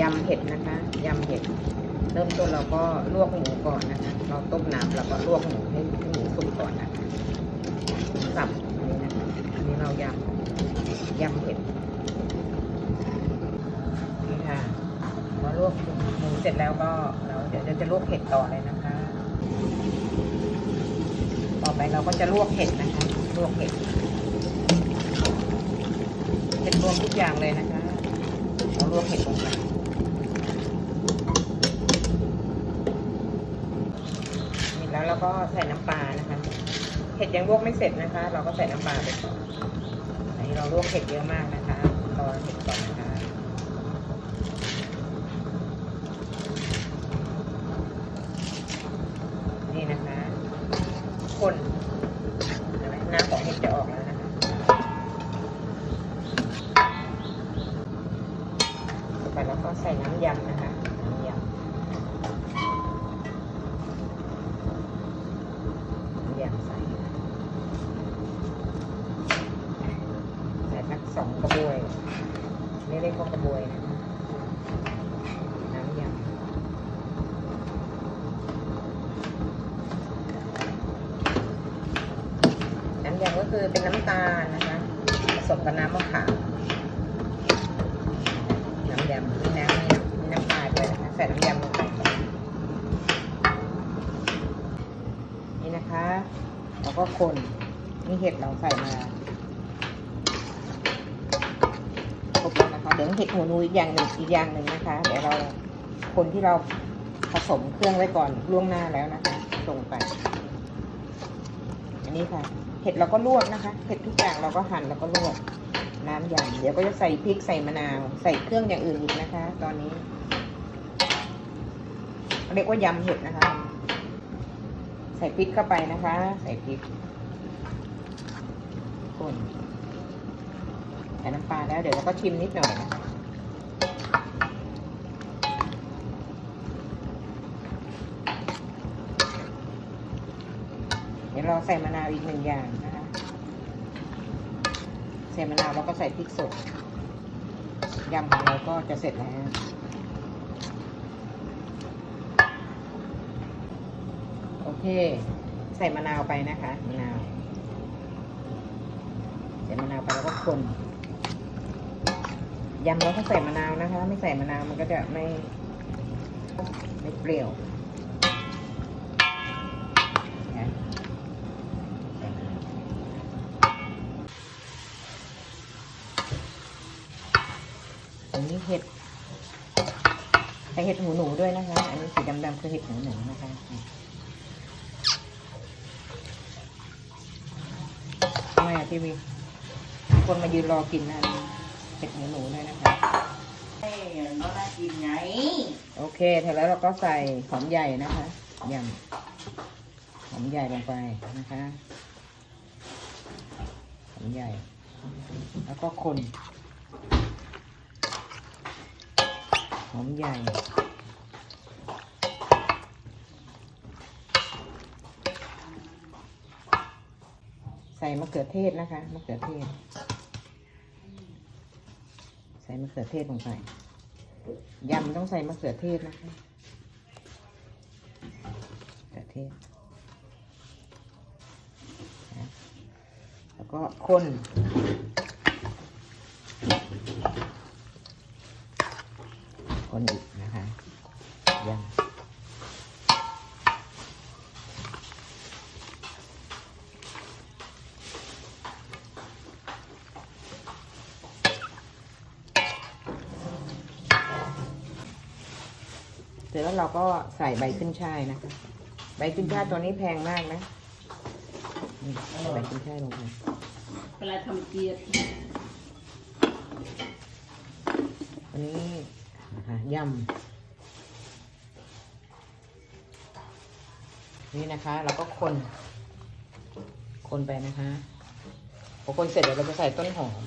ยำเห็ดนะคะยำเห็ด เริ่มต้นเราก็ลวกหมูก่อนนะคะ เราต้มน้ำแล้วก็ลวกหมูให้หมูสุกก่อนนะคะสับอันนี้นะคะอันนี้เรายำยำเห็ดนี่ค่ะพอลวกหมูเสร็จแล้วก็เราเดี๋ยวจะลวกเห็ดต่อเลยนะคะ ต่อไปเราก็จะลวกเห็ดนะคะลวกเห็ดเห็ดรวมทุกอย่างเลยนะคะเราลวกเห็ดลงไปนี่ แล้วก็ใส่น้ำปลานะคะเห็ดยังลวกไม่เสร็จนะคะ เราก็ใส่น้ำปลาไปก่อนอันนี้เราลวกเห็ดเยอะมากนะคะรอเห็ดก่อนนะคะ นี่นะคะ คนเห็นไหมน้ำของเห็ดจะออกแล้วนะคะต่อไปแล้วก็ใส่น้ำยำนะคะ น้ำยำน้ำยำใส่ ใส่สักสองกระบวย ไม่ได้ ก็กระบวยนะน้ำยำน้ำยำก็คือเป็นน้ำตาลนะคะผสมกับน้ำมะขามน้ำยำมีน้ำมีมีน้ำปลาด้วยนะคะใส่น้ำยำลงไปนี่นะคะ แล้วก็คนนี่เห็ดเราใส่มาคร บแล้วนะคะเดี๋ยวเห็ดหูนูอีกอย่างหนึ่งอีกอย่างหนึ่งนะคะ เดี๋ยวเราคนที่เราผสมเครื่องไว้ก่อนล่วงหน้าแล้วนะคะลงไป อันนี้ค่ะ เห็ดเราก็ลวกนะคะเห็ดทุกอย่างเราก็หั่นแล้วก็ลวกน้ำยำเดี๋ยวก็จะใส่พริกใส่มะนาวใส่เครื่องอย่างอื่นอีกนะคะ ตอนนี้เรียกว่ายำเห็ดนะคะ ใส่พริกเข้าไปนะคะ ใส่พริกคน ใส่น้ำปลาแล้ว เดี๋ยวเราก็ชิมนิดหน่อยนะคะเดี๋ยวเราใส่มะนาวอีกหนึ่งอย่างนะคะ ใส่มะนาวแล้วก็ใส่พริกสดยำของเราก็จะเสร็จแล้วโอเค ใส่มะนาวไปนะคะมะนาวใส่มะนาวไปแล้วก็คน ยำเราต้องใส่มะนาวนะคะ ไม่ใส่มะนาวมันก็จะไม่ ไม่เปรี้ยวนะใส่มะนาวอันนี้เห็ดใส่เห็ดหูหนูด้วยนะคะ อันนี้สีดำๆคือเห็ดหูหนูนะคะทำไมอะทีวีคนมายืนรอกินนะ เห็ดหูหนูด้วยนะคะเอ้ย nó đã chìm nhảy โอเคเสร็จแล้วเราก็ใส่หอมใหญ่นะคะยำหอมใหญ่ลงไปนะคะหอมใหญ่ แล้วก็คนหอมใหญ่ใส่มะเขือเทศนะคะมะเขือเทศใส่มะเขือเทศลงไปยำต้องใส่มะเขือเทศนะคะมะเขือเทศแล้วก็คนอีกนะคะยำ เสร็จแล้วเราก็ใส่ใบขึ้นช่ายนะคะ ใบขึ้นช่ายตัวนี้แพงมากนะนี่ใส่ใบขึ้นช่ายลงไปเวลาทำเกียรติอันนี้นะคะยำนี่นะคะ เราก็คน คนไปนะคะพอคนเสร็จเดี๋ยวเราจะใส่ต้นหอม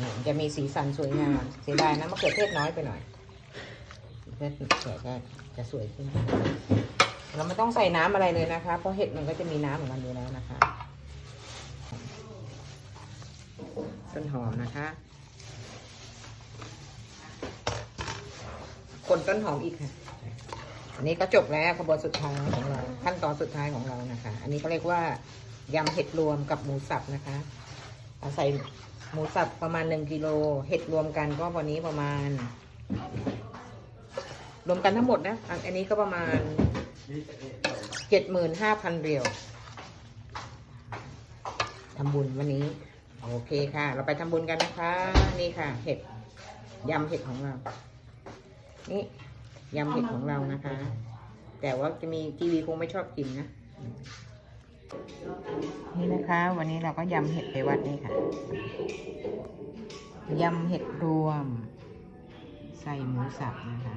นี่มันจะมีสีสันสวยงามเสียดายนะมะเขือเทศน้อยไปหน่อย มะเขือเทศสวยก็จะสวยขึ้น เราไม่ต้องใส่น้ำอะไรเลยนะคะ เพราะเห็ดมันก็จะมีน้ำของมันอยู่แล้วนะคะ ต้นหอมนะคะ คนต้นหอมอีกค่ะ อันนี้ก็จบแล้วขบวนสุดท้ายของเรา ขั้นตอนสุดท้ายของเรานะคะ อันนี้เขาเรียกว่ายำเห็ดรวมกับหมูสับนะคะเราใส่หมูสับประมาณหนึ่งกิโล เห็ดรวมกันก็วันนี้ประมาณ รวมกันทั้งหมดนะอันนนี้ก็ประมาณเจ็ดหมื่นห้าพันเรียวทำบุญวันนี้ โอเคค่ะ เราไปทำบุญกันนะคะ นี่ค่ะ เห็ดยำเห็ดของเรา นี่ยำเห็ดของเรานะคะ แต่ว่าจะมีทีวีคงไม่ชอบกินนะ นี่นะคะ วันนี้เราก็ยำเห็ดไปวัดนี่ค่ะยำเห็ดรวม ใส่หมูสับนะคะ